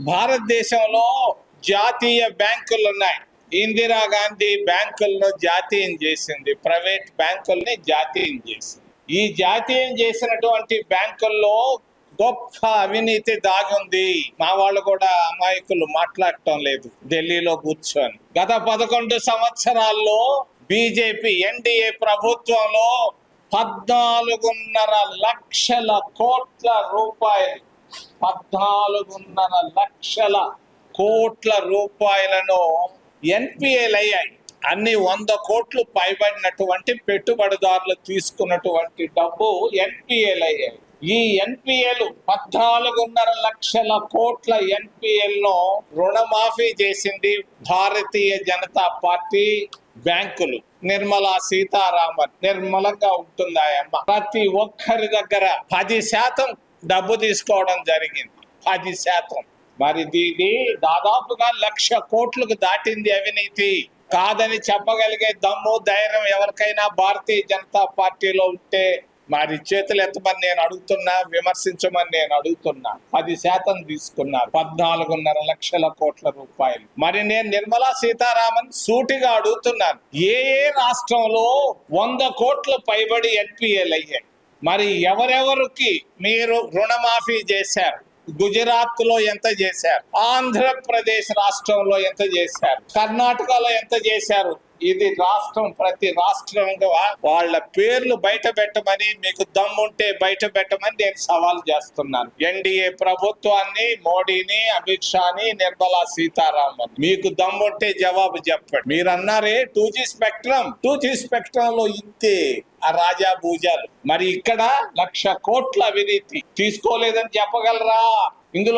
భారతదేశంలో జాతీయ బ్యాంకులు ఉన్నాయి. ఇందిరాగాంధీ బ్యాంకులను జాతీయం చేసింది. ప్రైవేట్ బ్యాంకుల్ని జాతీయం చేసింది. ఈ జాతీయం చేసినటువంటి బ్యాంకుల్లో గొప్ప అవినీతి దాగుంది. మా వాళ్ళు కూడా అమాయకులు మాట్లాడటం లేదు. ఢిల్లీలో కూర్చొని. గత పదకొండు సంవత్సరాల్లో బీజేపీ ఎన్డీఏ ప్రభుత్వంలో పద్నాలుగున్నర లక్షల కోట్ల రూపాయలు పద్నాలుగున్నర లక్షల కోట్ల రూపాయలను ఎన్పిఏలు అయ్యాయి అన్ని వంద కోట్లు పైబడినటువంటి పెట్టుబడిదారులు తీసుకున్నటువంటి డబ్బు ఎన్పిఏలు అయ్యాయి ఈ ఎన్పిఏలు పద్నాలుగున్నర లక్షల కోట్ల ఎన్పిఎల్ను రుణమాఫీ చేసింది భారతీయ జనతా పార్టీ బ్యాంకులు. నిర్మలా సీతారామన్ నిర్మలంగా ఉంటుంది ఆయమ్మ ప్రతి ఒక్కరి దగ్గర పది శాతం డబ్బు తీసుకోవడం జరిగింది. పది శాతం. మరి దీని దాదాపుగా లక్ష కోట్లకు దాటింది అవినీతి. కాదని చెప్పగలిగే దమ్ము ధైర్యం ఎవరికైనా భారతీయ జనతా పార్టీలో ఉంటే మరి చేతులు ఎత్తమని నేను అడుగుతున్నా విమర్శించమని నేను అడుగుతున్నా. పది శాతం తీసుకున్నారు పద్నాలుగున్నర లక్షల కోట్ల రూపాయలు. మరి నేను నిర్మలా సీతారామన్ సూటిగా అడుగుతున్నాను. ఏ ఏ రాష్ట్రంలో వంద కోట్ల పైబడి ఎన్పిఎల్ అయ్యాయి? మరి ఎవరెవరికి మీరు రుణమాఫీ చేశారు? గుజరాత్లో ఎంత చేశారు? ఆంధ్రప్రదేశ్ రాష్ట్రంలో ఎంత చేశారు? కర్ణాటకలో ఎంత చేశారు? ఇది రాష్ట్రం ప్రతి రాష్ట్రంగా వాళ్ళ పేర్లు బయట పెట్టమని మీకు దమ్ముంటే బయట పెట్టమని నేను సవాల్ చేస్తున్నాను. ఎన్డీఏ ప్రభుత్వాన్ని మోడీని అమిత్ షాని నిర్మలా సీతారామన్. మీకు దమ్ముంటే జవాబు చెప్పండి. మీరు అన్నారే two G spectrum two G స్పెక్ట్రమ్లో ఇంతే ఆ రాజా భూజాలు. మరి ఇక్కడ లక్ష కోట్ల అవినీతి. తీసుకోలేదని చెప్పగలరా? ఇందులో